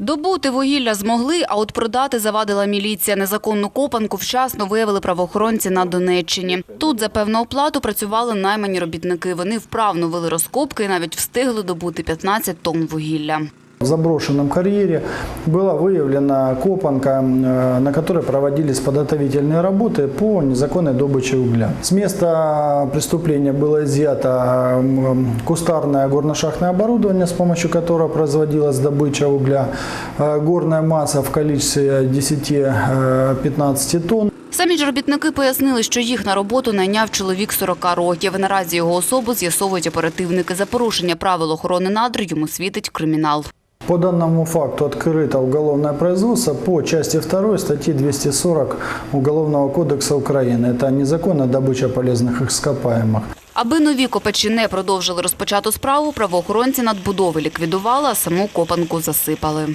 Добути вугілля змогли, а от продати завадила міліція. Незаконну копанку вчасно виявили правоохоронці на Донеччині. Тут за певну оплату працювали наймані робітники. Вони вправно вели розкопки і навіть встигли добути 15 тонн вугілля. В заброшенном карьере была выявлена копанка, э, на которой проводились подготовительные работы по незаконной добыче угля. С места преступления было изъято м, кустарное горно-шахтное оборудование, с помощью которого производилась добыча угля, э, горная масса в количестве 10-15 тонн. Самі ж робітники пояснили, що їх на роботу найняв чоловік 40 років. Наразі його особу з'ясовують оперативники. За порушення правил охорони надр йому світить кримінал. По данному факту открыто уголовное производство по части 2 статьи 240 Уголовного кодекса Украины. Это незаконная добыча полезных ископаемых. Аби нові копачі не продовжили розпочату справу, правоохоронці надбудови ліквідували, а саму копанку засипали.